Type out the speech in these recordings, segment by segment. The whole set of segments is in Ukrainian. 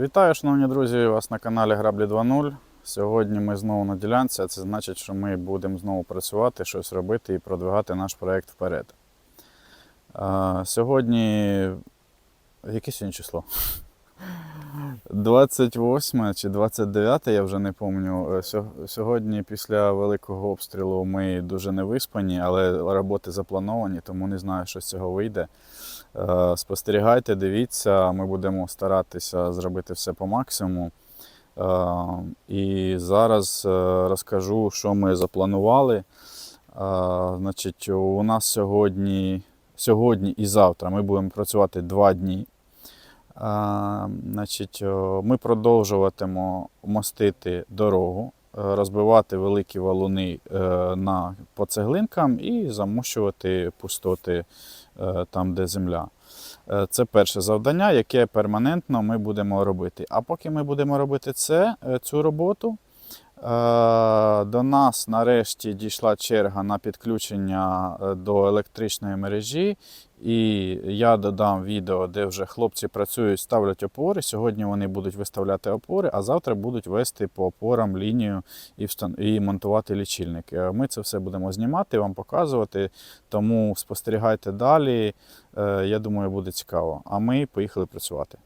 Вітаю, шановні друзі, вас на каналі Граблі 2.0. Сьогодні ми знову на ділянці, а це значить, що ми будемо знову працювати, щось робити і продвигати наш проєкт вперед. А, сьогодні. Яке сьогодні число? 28 чи 29, я вже не пам'ятаю. Сьогодні після великого обстрілу ми дуже не виспані, але роботи заплановані, тому не знаю, що з цього вийде. Е, Спостерігайте, дивіться, ми будемо старатися зробити все по максимуму. Е, І зараз е, розкажу, що ми запланували. Значить, у нас сьогодні, сьогодні і завтра ми будемо працювати два дні. Значить, ми продовжуватимемо мостити дорогу, розбивати великі валуни по цеглинкам і замощувати пустоти там, де земля. Е, Це перше завдання, яке перманентно ми будемо робити. А поки ми будемо робити це, е, цю роботу, е, до нас нарешті дійшла черга на підключення е, до електричної мережі. І я додам відео, де вже хлопці працюють, ставлять опори. Сьогодні вони будуть виставляти опори, а завтра будуть вести по опорам лінію і, і монтувати лічильник. Е, Ми це все будемо знімати, вам показувати. Тому спостерігайте далі. Е, Я думаю, буде цікаво. А ми поїхали працювати.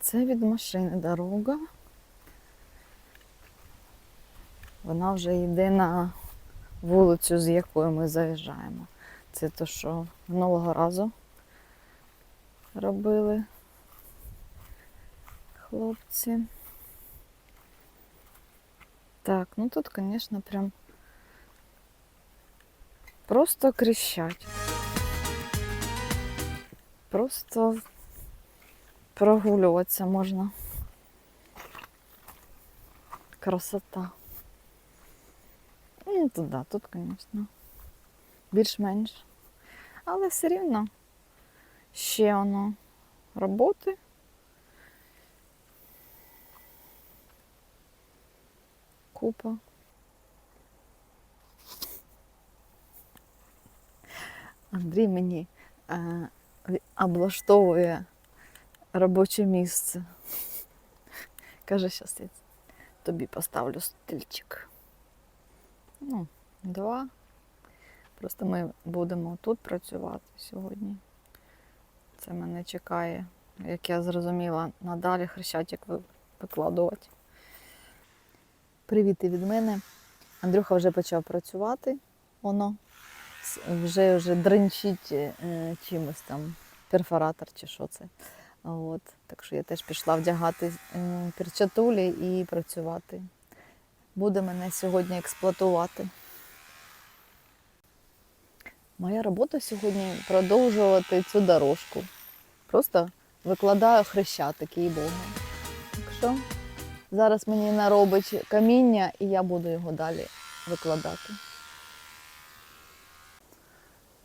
Це від машини дорога. Вона вже йде на вулицю, з якої ми заїжджаємо. Це то, що минулого разу робили хлопці. Так, ну тут, звісно, прям просто крещать. Просто прогулюватися можна. Красота. Ну, тут, да, тут, звісно, більш-менш. Але все рівно ще воно роботи. Купа. Андрій мені е, облаштовує робоче місце. Каже, зараз тобі поставлю стільчик. Ну, два. Просто ми будемо тут працювати сьогодні. Це мене чекає, як я зрозуміла, надалі хрещатик викладувати. Привіт і від мене. Андрюха вже почав працювати. Воно вже, вже дринчить е, чимось там, перфоратор чи що це. От. Так що я теж пішла вдягати перчатулі і працювати. Буде мене сьогодні експлуатувати. Моя робота сьогодні продовжувати цю дорожку. Просто викладаю хрещатики і Бога. Так що зараз мені наробить каміння і я буду його далі викладати.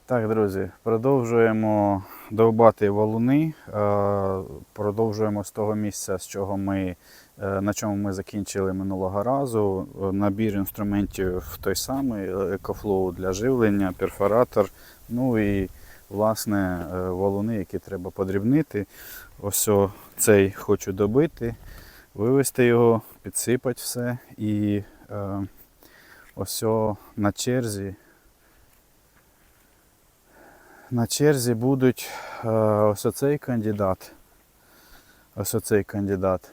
Так, друзі, продовжуємо довбати валуни. е, Продовжуємо з того місця, з чого ми, е, на чому ми закінчили минулого разу. Набір інструментів той самий, екофлоу для живлення, перфоратор. Ну і власне е, валуни, які треба подрібнити. Ось цей хочу добити, вивести його, підсипати все. І ось на черзі на черзі будуть е, ось оцей кандидат. Ось оцей кандидат.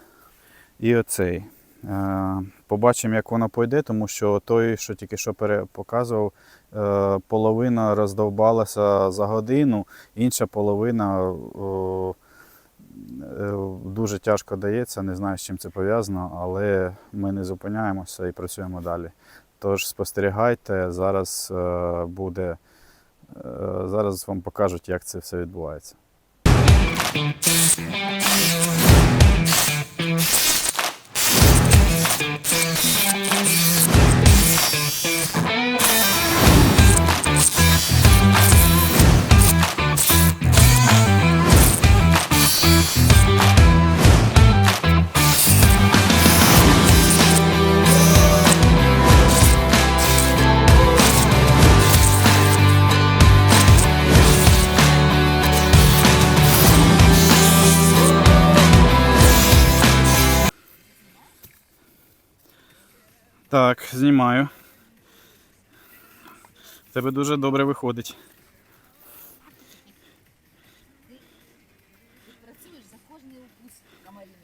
І оцей. Е, Побачимо, як воно пойде, тому що той, що тільки що показував, е, половина роздовбалася за годину, інша половина дуже тяжко дається. Не знаю, з чим це пов'язано, але ми не зупиняємося і працюємо далі. Тож спостерігайте, зараз буде. Е, Зараз вам покажуть, як це все відбувається. Так, знімаю. Тебе дуже добре виходить. Працюєш за кожний укус камаріни.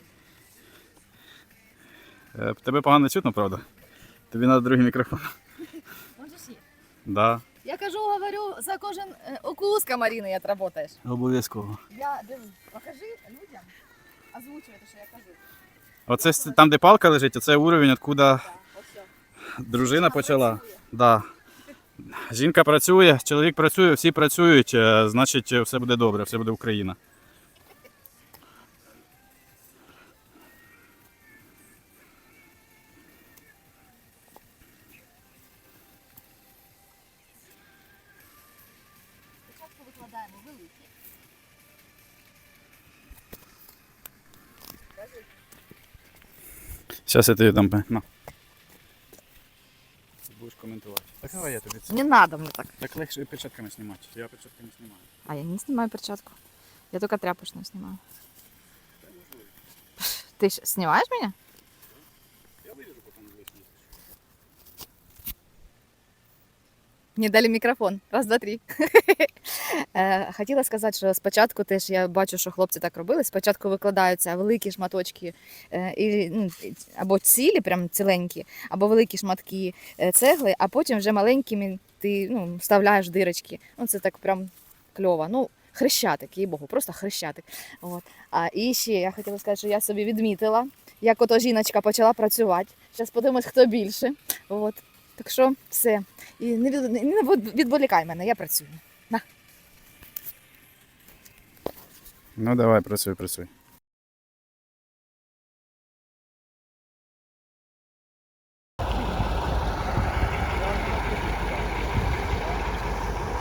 Е, Тебе погано чутно, правда? Тобі треба другий мікрофон. Он же ж є. Да. Я кажу, говорю, за кожен е, укус комарини як працюєш. Обов'язково. Я диви, покажи людям, озвучуйте, що я кажу. Оце там, де палка лежить, оце уровень, откуда все. Дружина почала. Да. Жінка працює, чоловік працює, всі працюють, е, значить е, все буде добре, все буде Україна. Я тобі дам. На. давай я тобі це. Не надо мне так. Так легше перчатками знімати. Я перчатками знімаю. А я не снимаю перчатку. Я только тряпочную снимаю. Ты щ- снимаешь меня? Я виріжу потім звісно. Мені дали мікрофон. Раз, два, три. Е, Хотіла сказати, що спочатку теж я бачу, що хлопці так робили. Спочатку викладаються великі шматочки е, ну, або цілі, прям ціленькі, або великі шматки е, цегли, а потім вже маленькими ти ну, вставляєш дирочки. Ну, це так прям кльово. Ну, хрещатик, їй Богу, просто хрещатик. От. А і ще я хотіла сказати, що я собі відмітила, як ото жіночка почала працювати. Зараз подивимось, хто більше. От. Так що все. І не відволікай мене, я працюю. Ну давай, працюй, працюй.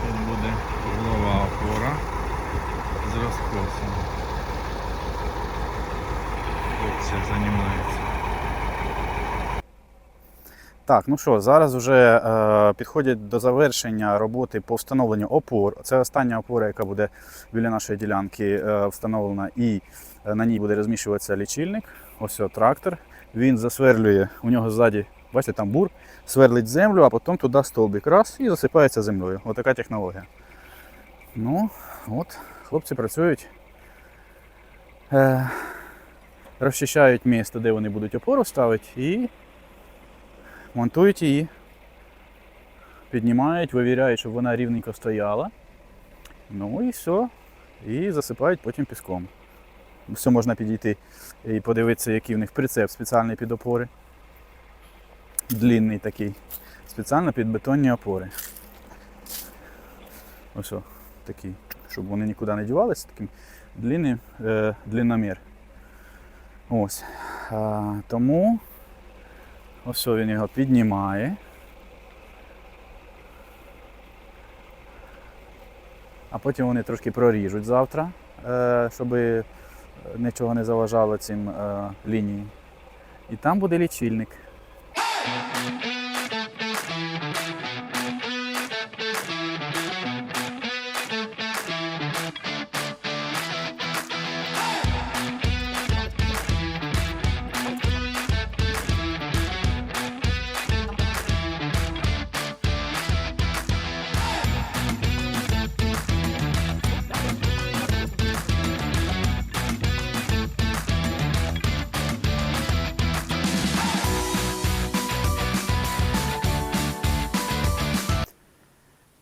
Тут буде углова опора з розкосом. Так, ну що, зараз вже е, підходять до завершення роботи по встановленню опор. Це остання опора, яка буде біля нашої ділянки е, встановлена, і е, на ній буде розміщуватися лічильник. Ось о, трактор. Він засверлює, у нього ззаді, бачите, там бур, сверлить землю, а потім туди стовбик раз і засипається землею. Ось така технологія. Ну, от, хлопці працюють. Е, розчищають місце, де вони будуть опору ставити, і монтують її, піднімають, вивіряють, щоб вона рівненько стояла. Ну і все. І засипають потім піском. Все можна підійти і подивитися, який в них прицеп спеціальний під опори. Длінний такий. Спеціально під бетонні опори. Ось о, такий, щоб вони нікуди не дівалися, таким длинним е, длинномір. Ось. А, тому Ось він його піднімає. А потім вони трошки проріжуть завтра, е, щоб нічого не заважало цим е, лініям. І там буде лічильник.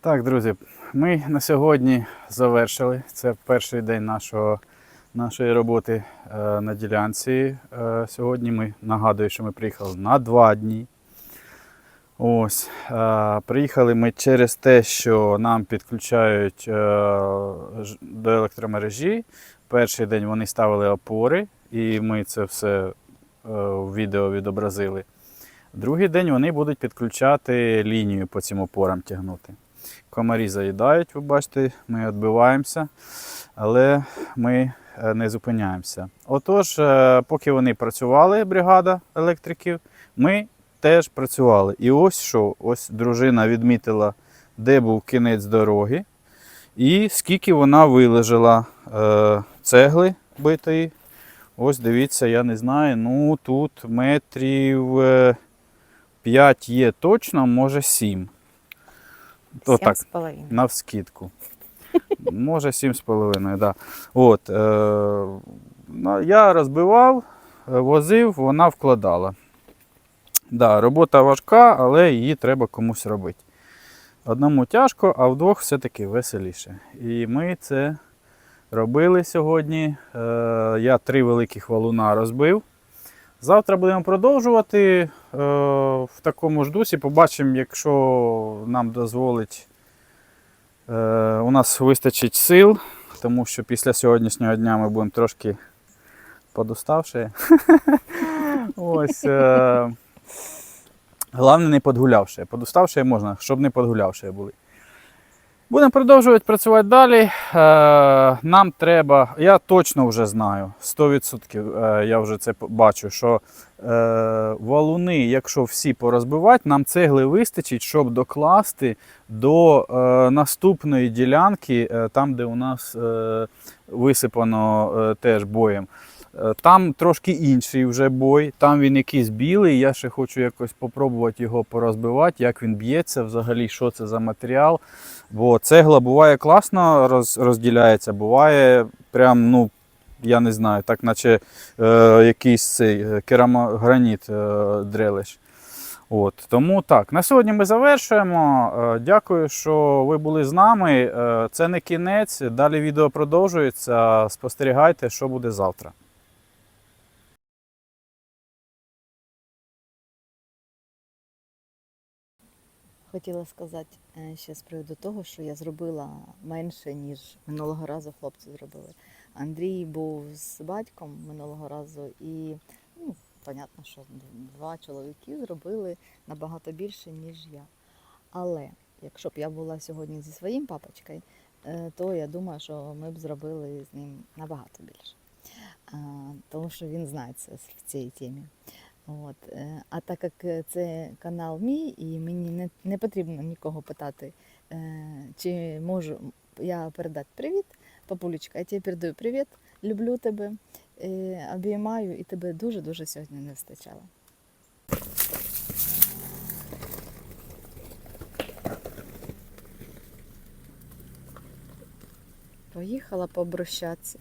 Так, друзі, ми на сьогодні завершили. Це перший день нашого, нашої роботи е, на ділянці. Е, сьогодні ми нагадую, що ми приїхали на два дні. Ось, е, приїхали ми через те, що нам підключають е, до електромережі. Перший день вони ставили опори, і ми це все е, в відео відобразили. Другий день вони будуть підключати лінію по цим опорам тягнути. Комарі заїдають, ви бачите, ми відбиваємося, але ми е, не зупиняємося. Отож, е, поки вони працювали, бригада електриків, ми теж працювали. І ось що, ось дружина відмітила, де був кінець дороги, і скільки вона вилежала е, цегли битої. Ось дивіться, я не знаю, ну тут метрів е, 5 є точно, може 7. То Сім так, з половиною. навскидку. Може 7,5, да. От, е, ну, я розбивав, е, возив, вона вкладала. Да, робота важка, але її треба комусь робити. Одному тяжко, а вдвох все-таки веселіше. І ми це робили сьогодні. Е, я три великих валуна розбив. Завтра будемо продовжувати е, в такому ж дусі. Побачимо, якщо нам дозволить, е, у нас вистачить сил, тому що після сьогоднішнього дня ми будемо трошки подуставши. Ось. Е, Головне, не подгулявши. Подуставши можна, щоб не подгулявши були. Будемо продовжувати працювати далі. Е, нам треба, я точно вже знаю, 100% е, я вже це бачу, що е, валуни, якщо всі порозбивати, нам цегли вистачить, щоб докласти до наступної ділянки, там, де у нас висипано теж боєм. Е, Там трошки інший вже бой, там він якийсь білий. Я ще хочу якось попробувати його порозбивати, як він б'ється, взагалі, що це за матеріал. Бо цегла буває класно роз, розділяється, буває прям, ну, я не знаю, так наче е, якийсь цей е, керамограніт е, дрелиш. От, тому так, на сьогодні ми завершуємо. Е, Дякую, що ви були з нами. Це не кінець. Далі відео продовжується. Спостерігайте, що буде завтра. Хотіла сказати е, ще з приводу того, що я зробила менше, ніж минулого разу хлопці зробили. Андрій був з батьком минулого разу, і ну, понятно, що два чоловіки зробили набагато більше, ніж я. Але якщо б я була сьогодні зі своїм папочкою, е, то я думаю, що ми б зробили з ним набагато більше. Тому що він знається в цій темі. От. е, А так як е, це канал мій, і мені не, не потрібно нікого питати, е, чи можу я передати привіт, папулечка, я тебе передаю привіт, люблю тебе, обіймаю і тебе дуже-дуже сьогодні не вистачало. Поїхала пообращатися.